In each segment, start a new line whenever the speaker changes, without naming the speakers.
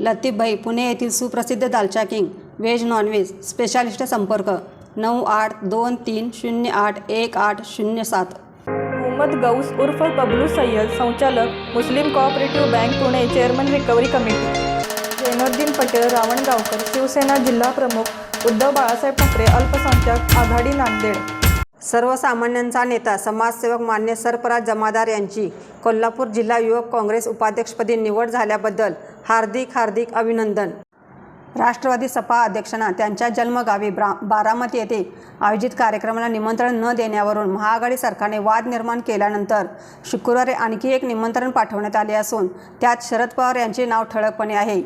लतीफभाई पुणे येथील सुप्रसिद्ध दालचा king veg non veg specialist संपर्क नऊ आठ दोन तीन शून्य आठ एक आठ शून्य सात.
मोहम्मद गौस उर्फ बबलू सय्यद संचालक मुस्लिम cooperative bank Pune chairman recovery committee Zainuddin Patel Ravangaonkar Shiv Sena जिल्हा प्रमुख उद्धव बाळासाहेब ठाकरे अल्पसंख्याक आघाडी नांदेड.
सर्वसामान्यांचा नेता समाजसेवक मान्य सरफराज जमादार यांची कोल्हापूर जिल्हा युवक काँग्रेस उपाध्यक्षपदी निवड झाल्याबद्दल हार्दिक हार्दिक अभिनंदन. राष्ट्रवादी सपा अध्यक्षांना त्यांच्या जन्मगावी ब्रा बारामती येथे आयोजित कार्यक्रमाला निमंत्रण न देण्यावरून महाआघाडी सरकारने वाद निर्माण केल्यानंतर शुक्रवारी आणखी एक निमंत्रण पाठवण्यात आले असून त्यात शरद पवार यांचे नाव ठळकपणे आहे.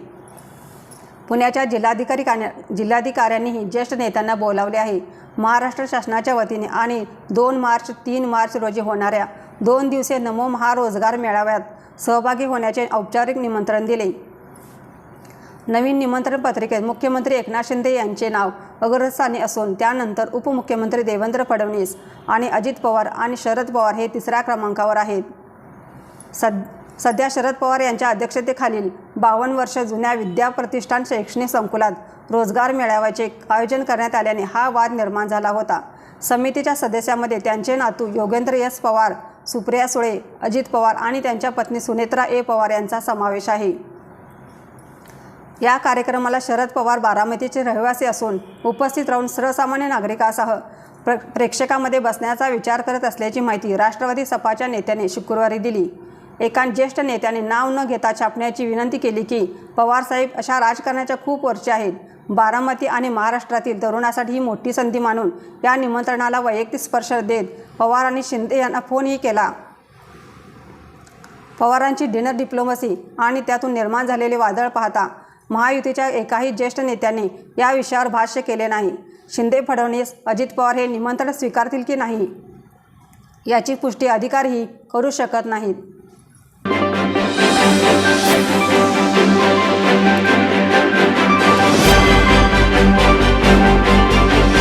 पुण्याच्या जिल्हाधिकारी कार्या जिल्हाधिकाऱ्यांनीही ज्येष्ठ नेत्यांना बोलावले आहे. महाराष्ट्र शासनाच्या वतीने आणि दोन मार्च तीन मार्च रोजी होणाऱ्या दोन दिवसीय नमो महारोजगार मेळाव्यात सहभागी होण्याचे औपचारिक निमंत्रण दिले. नवीन निमंत्रण पत्रिकेत मुख्यमंत्री एकनाथ शिंदे यांचे नाव अग्रस्थानी असून त्यानंतर उपमुख्यमंत्री देवेंद्र फडणवीस आणि अजित पवार आणि शरद पवार हे तिसऱ्या क्रमांकावर आहेत. सद सध्या शरद पवार यांच्या अध्यक्षतेखालील बावन्न वर्ष जुन्या विद्या प्रतिष्ठान शैक्षणिक संकुलात रोजगार मेळाव्याचे आयोजन करण्यात आल्याने हा वाद निर्माण झाला होता. समितीच्या सदस्यामध्ये त्यांचे नातू योगेंद्र एस पवार सुप्रिया सुळे अजित पवार आणि त्यांच्या पत्नी सुनेत्रा ए पवार यांचा समावेश आहे. या कार्यक्रमाला शरद पवार बारामतीचे रहिवासी असून उपस्थित राहून सर्वसामान्य नागरिकासह प्र प्रेक्षकामध्ये बसण्याचा विचार करत असल्याची माहिती राष्ट्रवादी सपाच्या नेत्याने शुक्रवारी दिली. एका ज्येष्ठ नेत्याने नाव न घेता छापण्याची विनंती केली की पवारसाहेब अशा राजकारणाच्या खूप वर्षे आहेत. बारामती आणि महाराष्ट्रातील तरुणासाठी ही मोठी संधी मानून या निमंत्रणाला वैयक्तिक स्पर्श देत पवारांनी शिंदे यांना फोनही केला. पवारांची डिनर डिप्लोमसी आणि त्यातून निर्माण झालेले वादळ पाहता महायुतीच्या एकाही ज्येष्ठ नेत्याने या विषयावर भाष्य केले नाही. शिंदे फडणवीस अजित पवार हे निमंत्रण स्वीकारतील की नाही? याची पुष्टी अधिकारही करू शकत नाहीत.